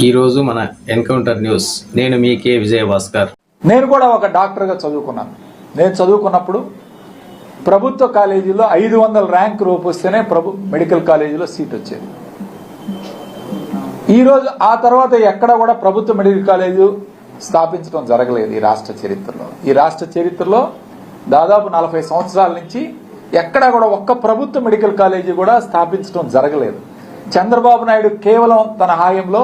ఈరోజు మన encounter news. నేను మీ కే విజయ భాస్కర్ నేను కూడా ఒక డాక్టర్గా చదువుకున్నాను. నేను చదువుకున్నప్పుడు ప్రభుత్వ కాలేజీలో ఐదు వందల ర్యాంక్ రూపొస్తేనే ప్రభు మెడికల్ కాలేజీలో సీట్ వచ్చేది. ఈరోజు ఆ తర్వాత ఎక్కడ కూడా ప్రభుత్వ మెడికల్ కాలేజీ స్థాపించడం జరగలేదు ఈ రాష్ట్ర చరిత్రలో. ఈ రాష్ట్ర చరిత్రలో దాదాపు నలభై సంవత్సరాల నుంచి ఎక్కడా కూడా ఒక్క ప్రభుత్వ మెడికల్ కాలేజీ కూడా స్థాపించడం జరగలేదు. చంద్రబాబు నాయుడు కేవలం తన హాయంలో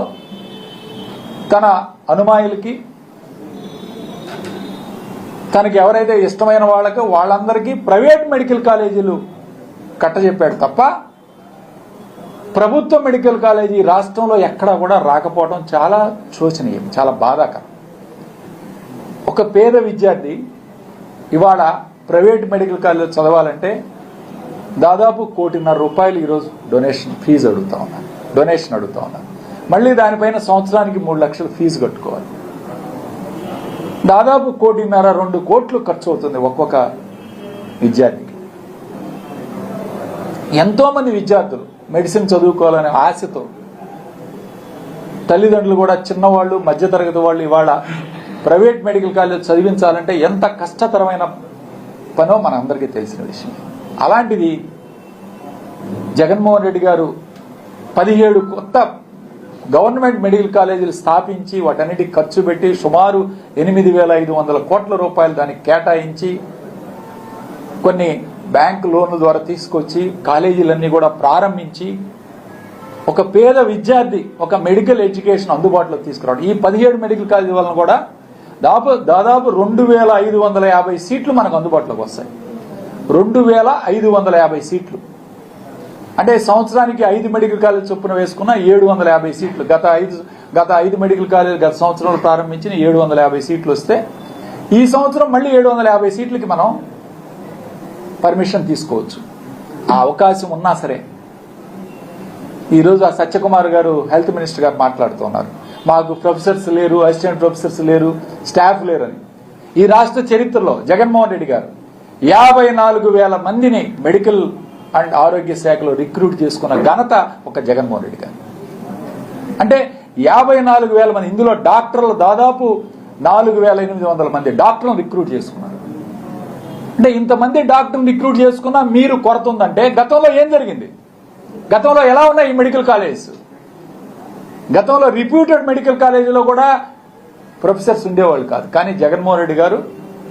తన అనుమాయులకి తనకి ఎవరైతే ఇష్టమైన వాళ్ళకి వాళ్ళందరికీ ప్రైవేట్ మెడికల్ కాలేజీలు కట్టజెప్పాడు తప్ప ప్రభుత్వ మెడికల్ కాలేజీ రాష్ట్రంలో ఎక్కడా కూడా రాకపోవడం చాలా శోచనీయం చాలా బాధాకరం. ఒక పేద విద్యార్థి ఇవాళ ప్రైవేట్ మెడికల్ కాలేజీలో చదవాలంటే దాదాపు కోటిన్నర రూపాయలు ఈరోజు డొనేషన్ ఫీజు అడుగుతా ఉన్నాను డొనేషన్ అడుగుతా ఉన్నాను మళ్ళీ దానిపైన సంవత్సరానికి మూడు లక్షలు ఫీజు కట్టుకోవాలి. దాదాపు కోటిన్నర రెండు కోట్లు ఖర్చు అవుతుంది ఒక్కొక్క విద్యార్థికి. ఎంతోమంది విద్యార్థులు మెడిసిన్ చదువుకోవాలనే ఆశతో తల్లిదండ్రులు కూడా చిన్నవాళ్ళు మధ్యతరగతి వాళ్ళు ఇవాళ ప్రైవేట్ మెడికల్ కాలేజ్ చదివించాలంటే ఎంత కష్టతరమైన పనో మనందరికీ తెలిసిన విషయం. అలాంటిది జగన్మోహన్ రెడ్డి గారు పదిహేడు కొత్త గవర్నమెంట్ మెడికల్ కాలేజీలు స్థాపించి వాటన్నిటికి ఖర్చు పెట్టి సుమారు ఎనిమిది వేల ఐదు వందల కోట్ల రూపాయలు దానికి కేటాయించి కొన్ని బ్యాంక్ లోన్ల ద్వారా తీసుకొచ్చి కాలేజీలన్నీ కూడా ప్రారంభించి ఒక పేద విద్యార్థి ఒక మెడికల్ ఎడ్యుకేషన్ అందుబాటులో తీసుకురావడం. ఈ పదిహేడు మెడికల్ కాలేజీ వలన కూడా దాదాపు దాదాపు రెండు వేల ఐదు వందల యాభై సీట్లు మనకు అందుబాటులోకి వస్తాయి. రెండు వేల ఐదు వందల యాభై సీట్లు. అంటే సంవత్సరానికి ఐదు మెడికల్ కాలేజ్ చొప్పున వేసుకున్న ఏడు వందల యాభై సీట్లు. గత ఐదు గత ఐదు మెడికల్ కాలేజ్ గత సంవత్సరంలో ప్రారంభించిన ఏడు వందల యాభై సీట్లు వస్తే ఈ సంవత్సరం మళ్ళీ ఏడు వందల యాభై సీట్లకి మనం పర్మిషన్ తీసుకోవచ్చు. ఆ అవకాశం ఉన్నా సరే. ఈరోజు ఆ సత్యకుమార్ గారు హెల్త్ మినిస్టర్ గారు మాట్లాడుతున్నారు మాకు ప్రొఫెసర్స్ లేరు అసిస్టెంట్ ప్రొఫెసర్స్ లేరు స్టాఫ్ లేరు అని ఈ రాష్ట్ర చరిత్రలో జగన్మోహన్ రెడ్డి గారు యాభై నాలుగు వేల మందిని మెడికల్ అండ్ ఆరోగ్య శాఖలో రిక్రూట్ చేసుకున్న ఘనత ఒక జగన్మోహన్ రెడ్డి గారు. అంటే యాభై నాలుగు వేల మంది ఇందులో డాక్టర్లు దాదాపు నాలుగు వేల ఎనిమిది వందల మంది డాక్టర్లను రిక్రూట్ చేసుకున్నారు. అంటే ఇంతమంది డాక్టర్ని రిక్రూట్ చేసుకున్నా మీరు కొరత ఉందంటే గతంలో ఏం జరిగింది? గతంలో ఎలా ఉన్నాయి ఈ మెడికల్ కాలేజెస్? గతంలో రిప్యూటెడ్ మెడికల్ కాలేజీలో కూడా ప్రొఫెసర్స్ ఉండేవాళ్ళు కాదు. కానీ జగన్మోహన్ రెడ్డి గారు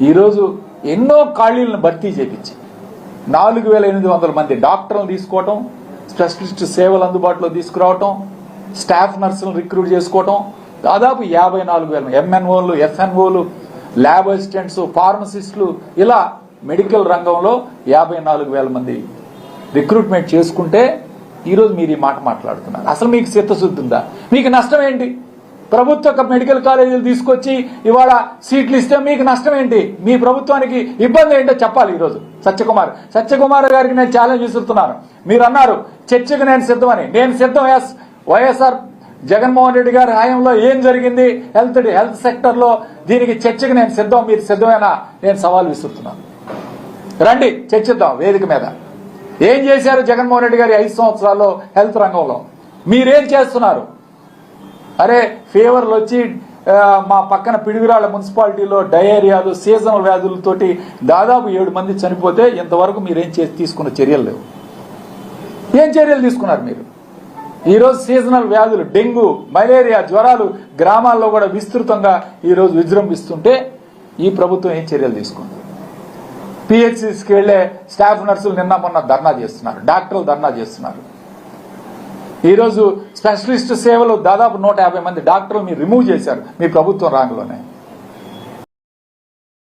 ఈరోజు ఎన్నో ఖాళీలను భర్తీ చేపించి నాలుగు వేల ఎనిమిది వందల మంది డాక్టర్లు తీసుకోవటం స్పెషలిస్ట్ సేవలు అందుబాటులో తీసుకురావటం స్టాఫ్ నర్సులను రిక్రూట్ చేసుకోవటం దాదాపు యాభై నాలుగు వేల ఎంఎన్ఓలు ఎఫ్ఎన్ఓలు ల్యాబ్ అసిస్టెంట్స్ ఫార్మసిస్టులు ఇలా మెడికల్ రంగంలో యాభై నాలుగు వేల మంది రిక్రూట్మెంట్ చేసుకుంటే ఈరోజు మీరు ఈ మాట మాట్లాడుతున్నారు. అసలు మీకు చిత్తశుద్ధి ఉందా? మీకు నష్టం ఏంటి? ప్రభుత్వ మెడికల్ కాలేజీలు తీసుకొచ్చి ఇవాళ సీట్లు ఇస్తే మీకు నష్టం ఏంటి? మీ ప్రభుత్వానికి ఇబ్బంది ఏంటో చెప్పాలి ఈరోజు. సత్యకుమార్. సత్యకుమార్ గారికి నేను ఛాలెంజ్ విసురుతున్నాను మీరు అన్నారు చర్చకు నేను సిద్ధమని. నేను సిద్ధం ఎస్ వైఎస్ఆర్ జగన్మోహన్ రెడ్డి గారి హాయంలో ఏం జరిగింది? హెల్త్ హెల్త్ సెక్టర్లో దీనికి చర్చకు నేను సిద్ధం మీరు సిద్ధమేనా? నేను సవాల్ విసురుతున్నాను. రండి చర్చిద్దాం వేదిక మీద. ఏం చేశారు జగన్మోహన్ రెడ్డి గారి ఐదు సంవత్సరాల్లో హెల్త్ రంగంలో? మీరేం చేస్తున్నారు? అరే ఫీవర్లు వచ్చి మా పక్కన పిడుగురాళ్ళ మున్సిపాలిటీలో డయేరియాలు సీజనల్ వ్యాధులతోటి దాదాపు ఏడు మంది చనిపోతే ఇంతవరకు మీరేం చేసి తీసుకున్న చర్యలు లేవు. ఏం చర్యలు తీసుకున్నారు మీరు? ఈరోజు సీజనల్ వ్యాధులు డెంగ్యూ మలేరియా జ్వరాలు గ్రామాల్లో కూడా విస్తృతంగా ఈరోజు విజృంభిస్తుంటే ఈ ప్రభుత్వం ఏం చర్యలు తీసుకుంది? పిహెచ్సిస్కి వెళ్ళే స్టాఫ్ నర్సులు నిన్న మొన్న ధర్నా చేస్తున్నారు డాక్టర్లు ధర్నా చేస్తున్నారు. ఈరోజు స్పెషలిస్ట్ సేవలు దాదాపు నూట యాభై మంది డాక్టర్లు మీరు రిమూవ్ చేశారు మీ ప్రభుత్వం రాంగ్లోనే.